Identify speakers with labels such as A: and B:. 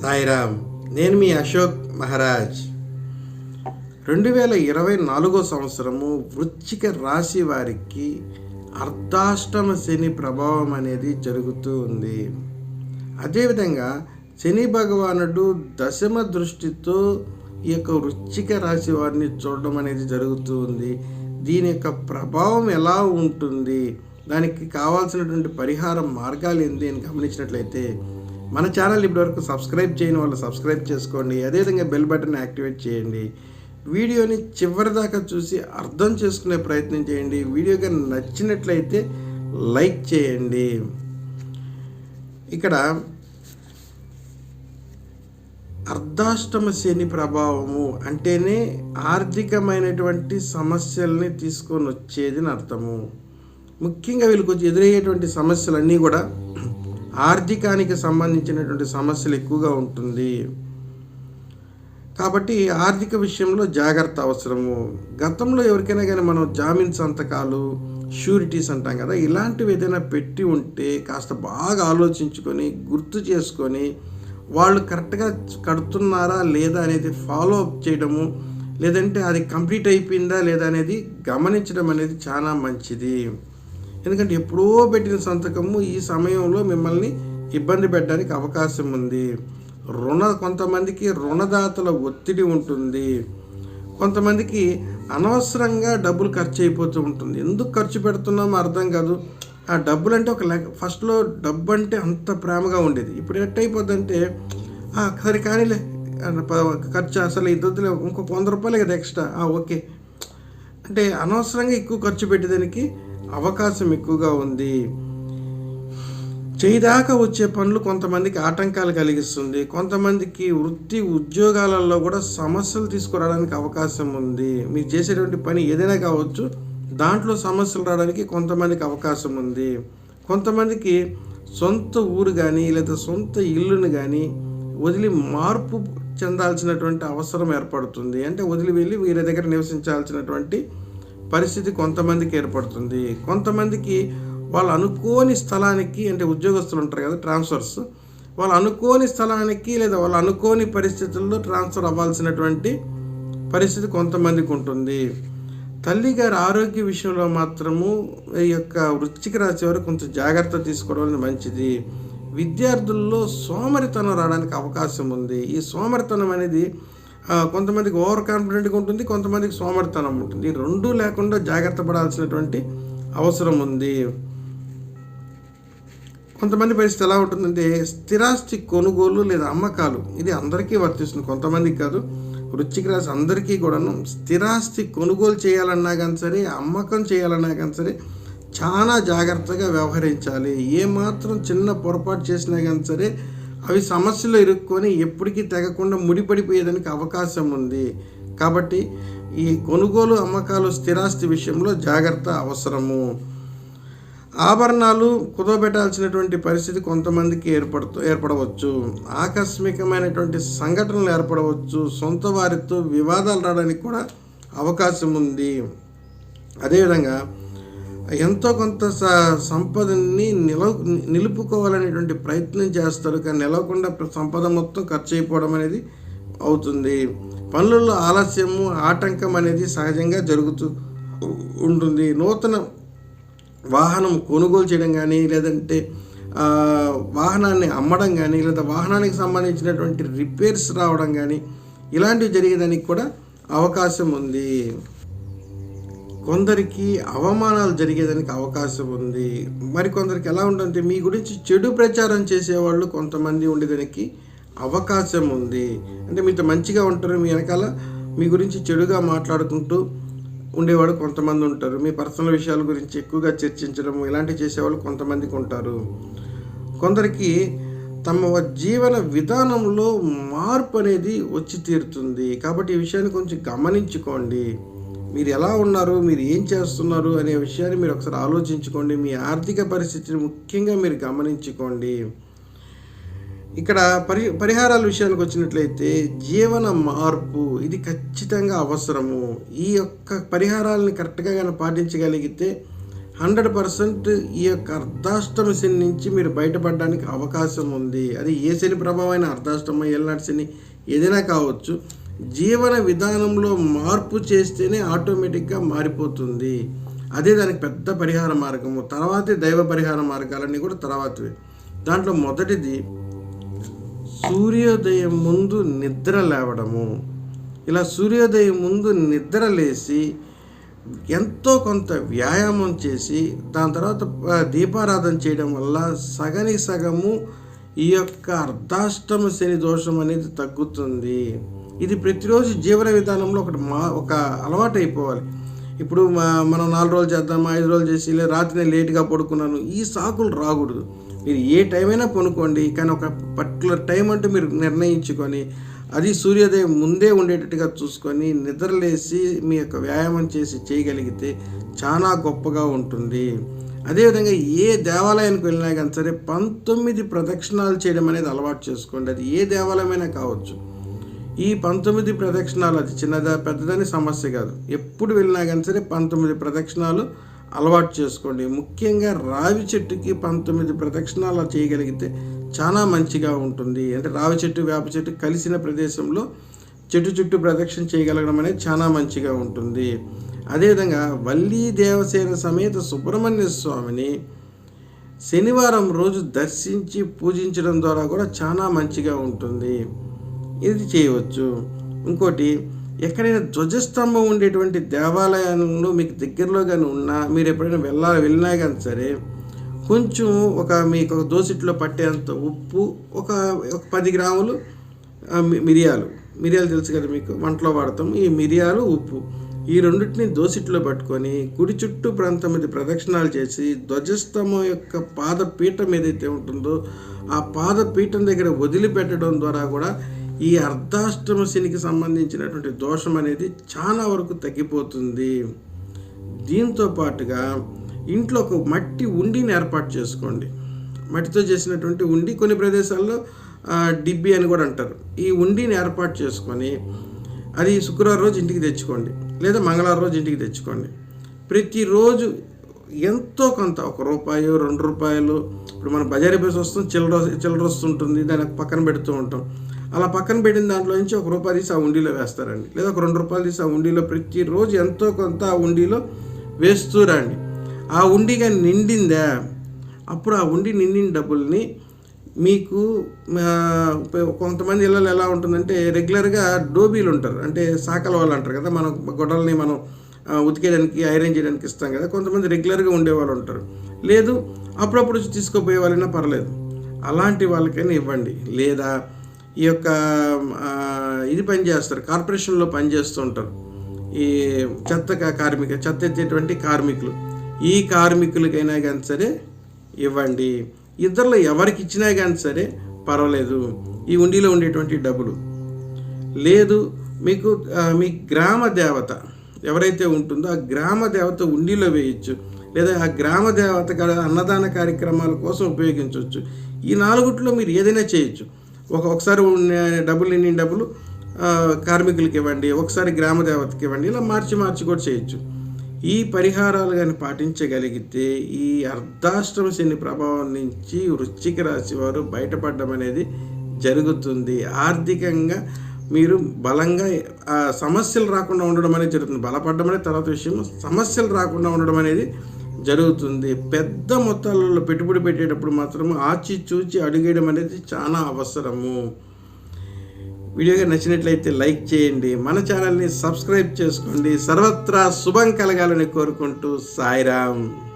A: సాయిరామ్ నేను మీ అశోక్ మహారాజ్. రెండు వేల ఇరవై నాలుగో సంవత్సరము వృచ్చిక రాశి వారికి అర్ధాష్టమ శని ప్రభావం అనేది జరుగుతూ ఉంది. అదేవిధంగా శని భగవానుడు దశమ దృష్టితో ఈ యొక్క వృచ్చిక రాశి వారిని చూడడం అనేది జరుగుతూ ఉంది. దీని యొక్క ప్రభావం ఎలా ఉంటుంది? దానికి కావాల్సినటువంటి పరిహార మార్గాలు ఏంటి అని గమనించినట్లయితే మన ఛానల్ ఇప్పటివరకు సబ్స్క్రైబ్ చేయని వాళ్ళు సబ్స్క్రైబ్ చేసుకోండి. అదేవిధంగా బెల్ బటన్ యాక్టివేట్ చేయండి. వీడియోని చివరి దాకా చూసి అర్థం చేసుకునే ప్రయత్నం చేయండి. వీడియో కానీ నచ్చినట్లయితే లైక్ చేయండి. ఇక్కడ అర్ధాష్టమ శని ప్రభావము అంటేనే ఆర్థికమైనటువంటి సమస్యల్ని తీసుకొని వచ్చేది అని అర్థము. ముఖ్యంగా వీళ్ళకి వచ్చి ఎదురయ్యేటువంటి సమస్యలన్నీ కూడా ఆర్థికానికి సంబంధించినటువంటి సమస్యలు ఎక్కువగా ఉంటుంది. కాబట్టి ఆర్థిక విషయంలో జాగ్రత్త అవసరము. గతంలో ఎవరికైనా కానీ మనం జామీన్ సంతకాలు షూరిటీస్ అంటాం కదా ఇలాంటివి ఏదైనా పెట్టి ఉంటే కాస్త బాగా ఆలోచించుకొని గుర్తు చేసుకొని వాళ్ళు కరెక్ట్గా కడుతున్నారా లేదా అనేది ఫాలో అప్ చేయడము లేదంటే అది కంప్లీట్ అయిపోయిందా లేదా అనేది గమనించడం అనేది చాలా మంచిది. ఎందుకంటే ఎప్పుడో పెట్టిన సంతకము ఈ సమయంలో మిమ్మల్ని ఇబ్బంది పెట్టడానికి అవకాశం ఉంది. రుణ కొంతమందికి రుణదాతల ఒత్తిడి ఉంటుంది. కొంతమందికి అనవసరంగా డబ్బులు ఖర్చు అయిపోతూ ఉంటుంది. ఎందుకు ఖర్చు పెడుతున్నామో అర్థం కాదు. ఆ డబ్బులు అంటే ఒక ఫస్ట్లో డబ్బు అంటే అంత ప్రేమగా ఉండేది. ఇప్పుడు ఎట్టయిపోద్దంటే సరే కానీలే ఖర్చు అసలు ఇద్దరులే ఇంకొక వంద రూపాయలే కదా ఎక్స్ట్రా. ఓకే. అంటే అనవసరంగా ఎక్కువ ఖర్చు పెట్టేదానికి అవకాశం ఎక్కువగా ఉంది. చేయిదాకా వచ్చే పనులు కొంతమందికి ఆటంకాలు కలిగిస్తుంది. కొంతమందికి వృత్తి ఉద్యోగాలలో కూడా సమస్యలు తీసుకురావడానికి అవకాశం ఉంది. మీరు చేసేటువంటి పని ఏదైనా కావచ్చు దాంట్లో సమస్యలు రావడానికి కొంతమందికి అవకాశం ఉంది. కొంతమందికి సొంత ఊరు కానీ లేదా సొంత ఇల్లుని కానీ వదిలి మార్పు చెందాల్సినటువంటి అవసరం ఏర్పడుతుంది. అంటే వదిలి వెళ్ళి వీరి దగ్గర నివసించాల్సినటువంటి పరిస్థితి కొంతమందికి ఏర్పడుతుంది. కొంతమందికి వాళ్ళు అనుకోని స్థలానికి అంటే ఉద్యోగస్తులు ఉంటారు కదా ట్రాన్స్ఫర్స్ వాళ్ళు అనుకోని స్థలానికి లేదా వాళ్ళు అనుకోని పరిస్థితుల్లో ట్రాన్స్ఫర్ అవ్వాల్సినటువంటి పరిస్థితి కొంతమందికి ఉంటుంది. తల్లి గారి ఆరోగ్య విషయంలో మాత్రము ఈ యొక్క వృశ్చిక రాశి వారు కొంచెం జాగ్రత్త తీసుకోవడం మంచిది. విద్యార్థుల్లో సోమరితనం రావడానికి అవకాశం ఉంది. ఈ సోమరితనం అనేది కొంతమందికి ఓవర్ కాన్ఫిడెంట్గా ఉంటుంది కొంతమందికి సోమరితనం ఉంటుంది. ఈ రెండూ లేకుండా జాగ్రత్త పడాల్సినటువంటి అవసరం ఉంది. కొంతమంది పరిస్థితి ఎలా ఉంటుందంటే స్థిరాస్తి కొనుగోలు లేదా అమ్మకాలు ఇది అందరికీ వర్తిస్తుంది కొంతమందికి కాదు. వృచ్చిక రాశి అందరికీ కూడాను స్థిరాస్తి కొనుగోలు చేయాలన్నా కానీ సరే అమ్మకం చేయాలన్నా కానీ సరే చాలా జాగ్రత్తగా వ్యవహరించాలి. ఏమాత్రం చిన్న పొరపాటు చేసినా కానీ సరే అవి సమస్యలు ఇరుక్కొని ఎప్పటికీ తెగకుండా ముడిపడిపోయేదానికి అవకాశం ఉంది. కాబట్టి ఈ కొనుగోలు అమ్మకాలు స్థిరాస్తి విషయంలో జాగ్రత్త అవసరము. ఆభరణాలు కుదవబెట్టాల్సినటువంటి పరిస్థితి కొంతమందికి ఏర్పడుతూ ఏర్పడవచ్చు. ఆకస్మికమైనటువంటి సంఘటనలు ఏర్పడవచ్చు. సొంత వారితో వివాదాలు రావడానికి కూడా అవకాశం ఉంది. అదేవిధంగా ఎంతో కొంత స సంపదని నిలవ నిలుపుకోవాలనేటువంటి ప్రయత్నం చేస్తారు. కానీ నిలవకుండా సంపద మొత్తం ఖర్చు అయిపోవడం అనేది అవుతుంది. పనులలో ఆలస్యము ఆటంకం అనేది సహజంగా జరుగుతూ ఉంటుంది. నూతన వాహనం కొనుగోలు చేయడం కానీ లేదంటే వాహనాన్ని అమ్మడం కానీ లేదా వాహనానికి సంబంధించినటువంటి రిపేర్స్ రావడం కానీ ఇలాంటివి జరిగేదానికి కూడా అవకాశం ఉంది. కొందరికి అవమానాలు జరిగేదానికి అవకాశం ఉంది. మరి కొందరికి ఎలా ఉంటుందంటే మీ గురించి చెడు ప్రచారం చేసేవాళ్ళు కొంతమంది ఉండేదానికి అవకాశం ఉంది. అంటే మీతో మంచిగా ఉంటారు మీ వెనకాల మీ గురించి చెడుగా మాట్లాడుకుంటూ ఉండేవాడు కొంతమంది ఉంటారు. మీ పర్సనల్ విషయాల గురించి ఎక్కువగా చర్చించడం ఇలాంటివి చేసేవాళ్ళు కొంతమందికి ఉంటారు. కొందరికి తమ జీవన విధానంలో మార్పు అనేది వచ్చి తీరుతుంది. కాబట్టి ఈ విషయాన్ని కొంచెం గమనించుకోండి. మీరు ఎలా ఉన్నారు? మీరు ఏం చేస్తున్నారు? అనే విషయాన్ని మీరు ఒకసారి ఆలోచించుకోండి. మీ ఆర్థిక పరిస్థితిని ముఖ్యంగా మీరు గమనించుకోండి. ఇక్కడ పరి పరిహారాల విషయానికి వచ్చినట్లయితే జీవన మార్పు ఇది ఖచ్చితంగా అవసరము. ఈ యొక్క పరిహారాలను కరెక్ట్గా కానీ పాటించగలిగితే హండ్రెడ్ పర్సెంట్ ఈ యొక్క అర్ధాష్టమ శని నుంచి మీరు బయటపడడానికి అవకాశం ఉంది. అది ఏ శని ప్రభావమైన అర్ధాష్టమ ఏళ్ళనాటి శని ఏదైనా కావచ్చు. జీవన విధానంలో మార్పు చేస్తేనే ఆటోమేటిక్గా మారిపోతుంది. అదే దానికి పెద్ద పరిహార మార్గము. తర్వాతే దైవ పరిహార మార్గాలన్నీ కూడా తర్వాతవే. దాంట్లో మొదటిది సూర్యోదయం ముందు నిద్ర లేవడము. ఇలా సూర్యోదయం ముందు నిద్ర లేచి ఎంతో కొంత వ్యాయామం చేసి దాని తర్వాత దీపారాధన చేయడం వల్ల సగని సగము ఈ యొక్క అర్ధాష్టమ శని దోషం అనేది తగ్గుతుంది. ఇది ప్రతిరోజు జీవన విధానంలో ఒకటి మా ఒక అలవాటు అయిపోవాలి ఇప్పుడు మనం నాలుగు రోజులు చేద్దాం ఐదు రోజులు చేసి రాత్రి నేను లేట్గా పడుకున్నాను ఈ సాకులు రాకూడదు. మీరు ఏ టైం అయినా పనుకోండి కానీ ఒక పర్టికులర్ టైం అంటూ మీరు నిర్ణయించుకొని అది సూర్యోదయం ముందే ఉండేటట్టుగా చూసుకొని నిద్రలేసి మీ యొక్క వ్యాయామం చేసి చేయగలిగితే చాలా గొప్పగా ఉంటుంది. అదేవిధంగా ఏ దేవాలయానికి వెళ్ళినా కానీ సరే పంతొమ్మిది ప్రదక్షిణాలు చేయడం అనేది అలవాటు చేసుకోండి. అది ఏ దేవాలయమైనా కావచ్చు. ఈ పంతొమ్మిది ప్రదక్షిణాలు అది చిన్నదా పెద్దదని సమస్య కాదు. ఎప్పుడు వెళ్ళినా కానీ సరే పంతొమ్మిది ప్రదక్షిణాలు అలవాటు చేసుకోండి. ముఖ్యంగా రావి చెట్టుకి పంతొమ్మిది ప్రదక్షిణాలు చేయగలిగితే చాలా మంచిగా ఉంటుంది. అంటే రావి చెట్టు వేప చెట్టు కలిసిన ప్రదేశంలో చెట్టు చుట్టూ ప్రదక్షిణ చేయగలగడం అనేది చాలా మంచిగా ఉంటుంది. అదేవిధంగా వల్లీ దేవసేన సమేత సుబ్రహ్మణ్య స్వామిని శనివారం రోజు దర్శించి పూజించడం ద్వారా కూడా చాలా మంచిగా ఉంటుంది. ఇది చేయవచ్చు. ఇంకోటి ఎక్కడైనా ధ్వజస్తంభం ఉండేటువంటి దేవాలయంలో మీకు దగ్గరలో కానీ ఉన్నా మీరు ఎప్పుడైనా వెళ్ళాలి వెళ్ళినా కానీ సరే కొంచెం ఒక మీకు ఒక దోసిట్లో పట్టేంత ఉప్పు ఒక ఒక పది గ్రాములు మిరియాలు. మిరియాలు తెలుసు కదా మీకు వంటలో వాడతాం ఈ మిరియాలు ఉప్పు ఈ రెండింటిని దోసిట్లో పట్టుకొని కుడి చుట్టూ ప్రాంతం మీద ప్రదక్షిణాలు చేసి ధ్వజస్తంభం యొక్క పాదపీఠం ఏదైతే ఉంటుందో ఆ పాదపీఠం దగ్గర వదిలిపెట్టడం ద్వారా కూడా ఈ అర్ధాష్టమ శనికి సంబంధించినటువంటి దోషం అనేది చాలా వరకు తగ్గిపోతుంది. దీంతో పాటుగా ఇంట్లో ఒక మట్టి ఉండిని ఏర్పాటు చేసుకోండి. మట్టితో చేసినటువంటి ఉండి కొన్ని ప్రదేశాల్లో డిబ్బి అని కూడా అంటారు. ఈ ఉండిని ఏర్పాటు చేసుకొని అది శుక్రవారం రోజు ఇంటికి తెచ్చుకోండి. లేదా మంగళవారం రోజు ఇంటికి తెచ్చుకోండి. ప్రతిరోజు ఎంతో కొంత ఒక రూపాయి రెండు రూపాయలు ఇప్పుడు మనం బజారీ బస్ వస్తుంది చిల్లర చిల్లర వస్తుంటుంది దానికి పక్కన పెడుతూ ఉంటాం. అలా పక్కన పెట్టిన దాంట్లో నుంచి ఒక రూపాయి తీసి ఆ ఉండీలో వేస్తారండి. లేదా ఒక రెండు రూపాయలు తీసి ఆ ఉండీలో ప్రతిరోజు ఎంతో కొంత ఆ ఉండీలో వేస్తూ రండి. ఆ ఉండిగా నిండిందా? అప్పుడు ఆ ఉండి నిండిన డబ్బుల్ని మీకు కొంతమంది ఇళ్ళలో ఎలా ఉంటుందంటే రెగ్యులర్గా డోబీలు ఉంటారు. అంటే సాకల వాళ్ళు అంటారు కదా మనం గొడవల్ని మనం ఉతికేయడానికి ఐరన్ చేయడానికి ఇస్తాం కదా కొంతమంది రెగ్యులర్గా ఉండేవాళ్ళు ఉంటారు. లేదు అప్పుడప్పుడు తీసుకుపోయే వాళ్ళైనా పర్లేదు. అలాంటి వాళ్ళకైనా ఇవ్వండి. లేదా ఈ యొక్క ఇది పని చేస్తారు కార్పొరేషన్లో పనిచేస్తుంటారు. ఈ చెత్త కార్మిక చెత్త ఎత్తేటువంటి కార్మికులు. ఈ కార్మికులకైనా కానీ సరే ఇవ్వండి. ఇద్దరిలో ఎవరికి ఇచ్చినా కానీ సరే పర్వాలేదు. ఈ ఉండిలో ఉండేటువంటి డబ్బులు. లేదు మీకు మీ గ్రామ దేవత ఎవరైతే ఉంటుందో ఆ గ్రామ దేవత ఉండిలో వేయచ్చు. లేదా ఆ గ్రామ దేవత అన్నదాన కార్యక్రమాల కోసం ఉపయోగించవచ్చు ఈ నాలుగుట్లో మీరు ఏదైనా చేయొచ్చు. ఒక ఒకసారి డబ్బులు ఇన్ని డబ్బులు కార్మికులకి ఇవ్వండి ఒకసారి గ్రామ దేవతకి ఇవ్వండి ఇలా మార్చి మార్చి కూడా చేయొచ్చు. ఈ పరిహారాలు కానీ పాటించగలిగితే ఈ అర్ధాష్టమ శని ప్రభావం నుంచి వృశ్చిక రాశి వారు బయటపడడం అనేది జరుగుతుంది. ఆర్థికంగా మీరు బలంగా సమస్యలు రాకుండా ఉండడం అనేది జరుగుతుంది. బలపడడం అనేది తర్వాత విషయం సమస్యలు రాకుండా ఉండడం అనేది జరుగుతుంది. పెద్ద మొత్తాలలో పెట్టుబడి పెట్టేటప్పుడు మాత్రం ఆచి చూచి అడిగేయడం అనేది చాలా అవసరము. వీడియోగా నచ్చినట్లయితే లైక్ చేయండి. మన ఛానల్ని సబ్స్క్రైబ్ చేసుకోండి. సర్వత్రా శుభం కలగాలని కోరుకుంటూ సాయిరామ్.